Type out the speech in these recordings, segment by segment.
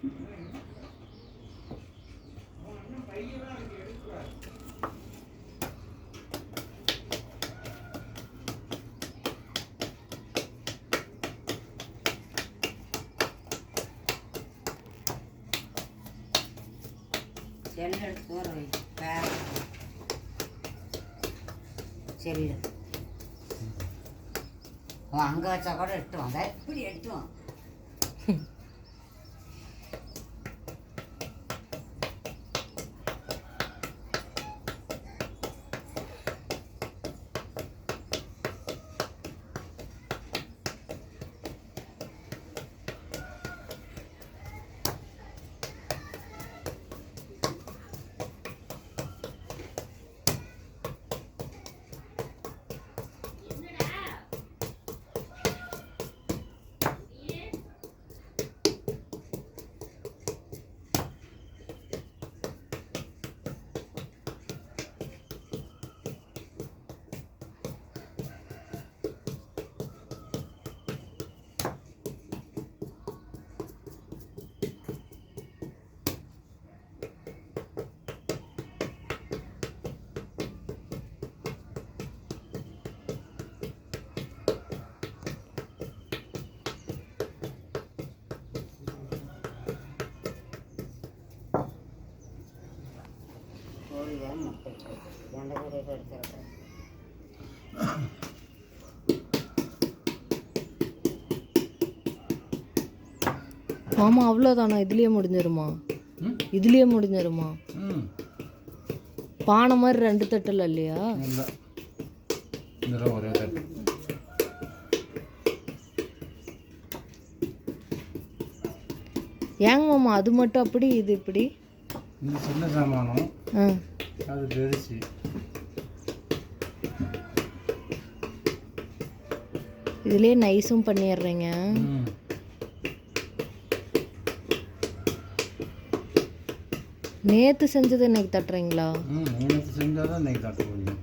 Cell எடுத்து வை வேற அங்கே வச்சா கூட எடுத்து வந்த இப்படி வா கோழியை முட்டை எந்த கோழியை எடுத்துருக்கேன் மாமா அவ்வளோதானா இதுலேயே முடிஞ்சிருமா? இதுலேயே முடிஞ்சிருமா? பானை மாதிரி ரெண்டு தட்டில் இல்லையா? ஏங்க மாமா அது மட்டும் அப்படி இது இப்படி? இது சின்ன சாமானம் அது பெருசு இதுலேயே நைஸும் பண்ணிடுறீங்க. நேற்று செஞ்சது இன்னைக்கு தட்டுறீங்களா? நேற்று செஞ்சால் தான் இன்றைக்கி தட்ட முடியும்.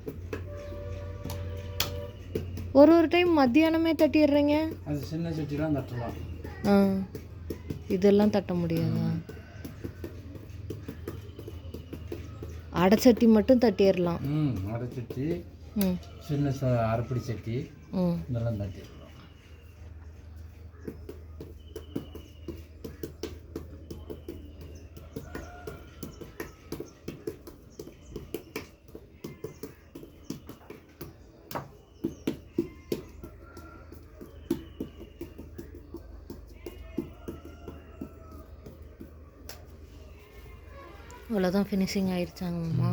ஒரு ஒரு டைம் மத்தியானமே தட்டிடுறீங்க? அது சின்ன சட்டிலாம் தட்டலாம். ஆ. இதெல்லாம் தட்ட முடியாதா? அடைச்சட்டி மட்டும் தட்டிடலாம். ம் அரை சட்டி ம். சின்ன ச அரைப்படி சட்டி ம். இதெல்லாம் தட்டிடலாம் இவ்வளோதான் ஃபினிஷிங் ஆயிடுச்சாங்கம்மா